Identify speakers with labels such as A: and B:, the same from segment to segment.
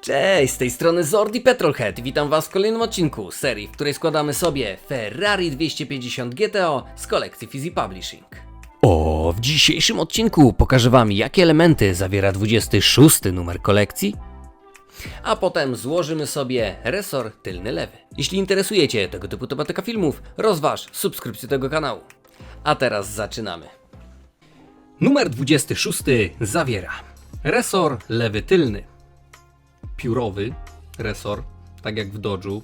A: Cześć, z tej strony Zordi Petrolhead. Witam Was w kolejnym odcinku serii, w której składamy sobie Ferrari 250 GTO z kolekcji Fizzy Publishing. O, w dzisiejszym odcinku pokażę Wam, jakie elementy zawiera 26 numer kolekcji, a potem złożymy sobie resor tylny lewy. Jeśli interesujecie tego typu tematyka filmów, rozważ subskrypcję tego kanału. A teraz zaczynamy. Numer 26 zawiera resor lewy tylny piórowy resor, tak jak w Dodge'u,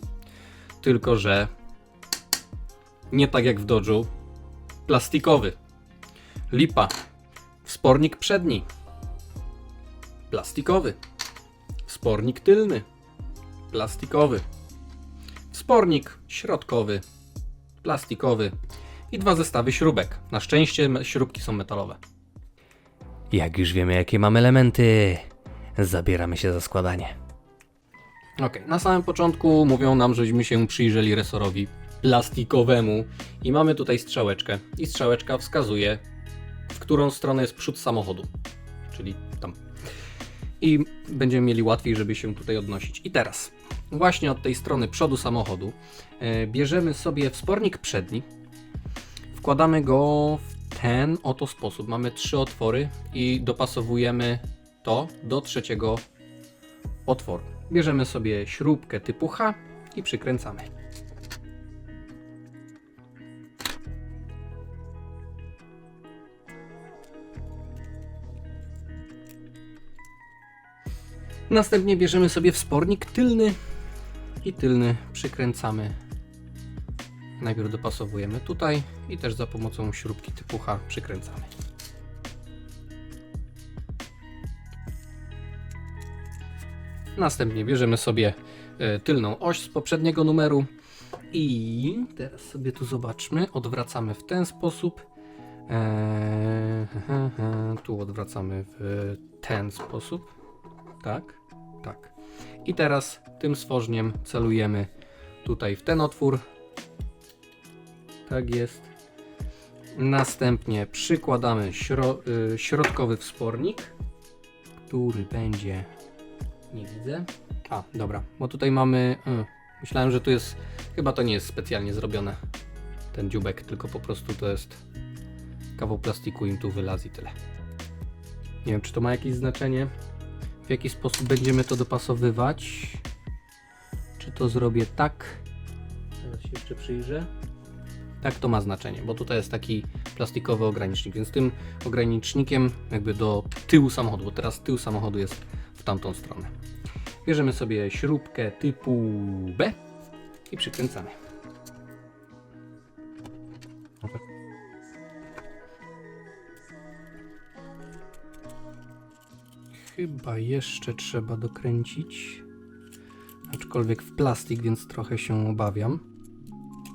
A: tylko że nie tak jak w Dodge'u, plastikowy. Lipa, wspornik przedni, plastikowy, wspornik tylny, plastikowy, wspornik środkowy, plastikowy i dwa zestawy śrubek. Na szczęście śrubki są metalowe. Jak już wiemy, jakie mamy elementy, zabieramy się za składanie. Ok, na samym początku mówią nam, żeśmy się przyjrzeli resorowi plastikowemu i mamy tutaj strzałeczkę i strzałeczka wskazuje, w którą stronę jest przód samochodu, czyli tam. I będziemy mieli łatwiej, żeby się tutaj odnosić. I teraz, właśnie od tej strony przodu samochodu, e, bierzemy sobie wspornik przedni, wkładamy go w ten oto sposób. Mamy trzy otwory i dopasowujemy to do trzeciego otworu. Bierzemy sobie śrubkę typu H i przykręcamy. Następnie bierzemy sobie wspornik tylny i tylny przykręcamy. Najpierw dopasowujemy tutaj i też za pomocą śrubki typu H przykręcamy. Następnie bierzemy sobie e, tylną oś z poprzedniego numeru i teraz sobie tu zobaczmy, odwracamy w ten sposób. He, tu odwracamy w ten sposób. Tak, tak. I teraz tym stworzeniem celujemy tutaj w ten otwór. Tak jest. Następnie przykładamy śro, y, środkowy wspornik, który będzie nie widzę. A, dobra, bo tutaj mamy. y, myślałem, że tu jest. Chyba to nie jest specjalnie zrobione. Ten dziubek, tylko po prostu to jest kawał plastiku im tu wylazł i tyle. Nie wiem, czy to ma jakieś znaczenie. W jaki sposób będziemy to dopasowywać. Czy to zrobię tak? Teraz się jeszcze przyjrzę. Tak, to ma znaczenie, bo tutaj jest taki plastikowy ogranicznik, więc tym ogranicznikiem jakby do tyłu samochodu, bo teraz tył samochodu jest w tamtą stronę. Bierzemy sobie śrubkę typu B i przykręcamy. Chyba jeszcze trzeba dokręcić. Aczkolwiek w plastik, więc trochę się obawiam.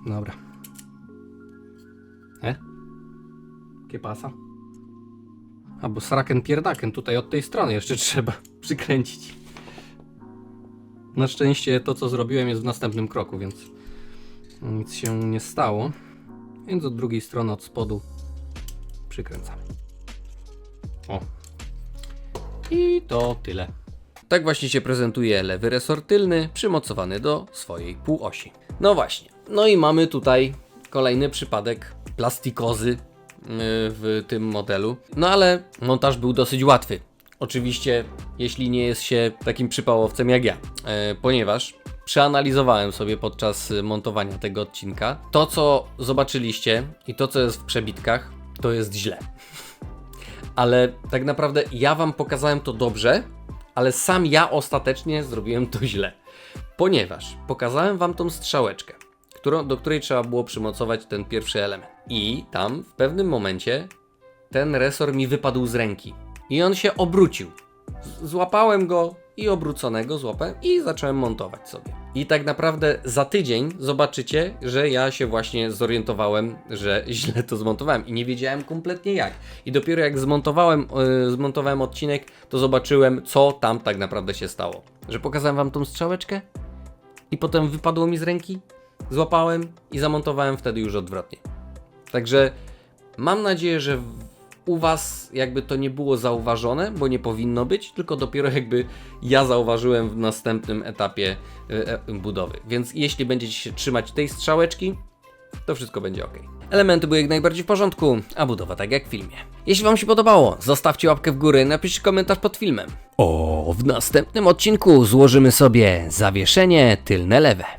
A: Dobra. E? ¿Qué pasa? Albo sraken pierdaken, tutaj od tej strony jeszcze trzeba przykręcić. Na szczęście to co zrobiłem jest w następnym kroku, więc nic się nie stało. Więc od drugiej strony od spodu przykręcamy. O. I to tyle. Tak właśnie się prezentuje lewy resort tylny przymocowany do swojej półosi. No właśnie. No i mamy tutaj kolejny przypadek plastikozy yy, w tym modelu. No ale montaż był dosyć łatwy. Oczywiście, jeśli nie jest się takim przypałowcem jak ja, e, ponieważ przeanalizowałem sobie podczas montowania tego odcinka. To, co zobaczyliście i to, co jest w przebitkach, to jest źle. Ale tak naprawdę ja Wam pokazałem to dobrze, ale sam ja ostatecznie zrobiłem to źle. Ponieważ pokazałem Wam tą strzałeczkę, którą, do której trzeba było przymocować ten pierwszy element. I tam w pewnym momencie ten resor mi wypadł z ręki. I on się obrócił. Złapałem go i obróconego złapałem i zacząłem montować sobie. I tak naprawdę za tydzień zobaczycie, że ja się właśnie zorientowałem, że źle to zmontowałem i nie wiedziałem kompletnie jak. I dopiero jak zmontowałem, yy, zmontowałem odcinek, to zobaczyłem, co tam tak naprawdę się stało. Że pokazałem wam tą strzałeczkę i potem wypadło mi z ręki, złapałem i zamontowałem wtedy już odwrotnie. Także mam nadzieję, że u was jakby to nie było zauważone, bo nie powinno być, tylko dopiero jakby ja zauważyłem w następnym etapie e, e, budowy. Więc jeśli będziecie się trzymać tej strzałeczki, to wszystko będzie ok. Elementy były jak najbardziej w porządku, a budowa tak jak w filmie. Jeśli Wam się podobało, zostawcie łapkę w górę, napiszcie komentarz pod filmem. O, w następnym odcinku złożymy sobie zawieszenie tylne lewe.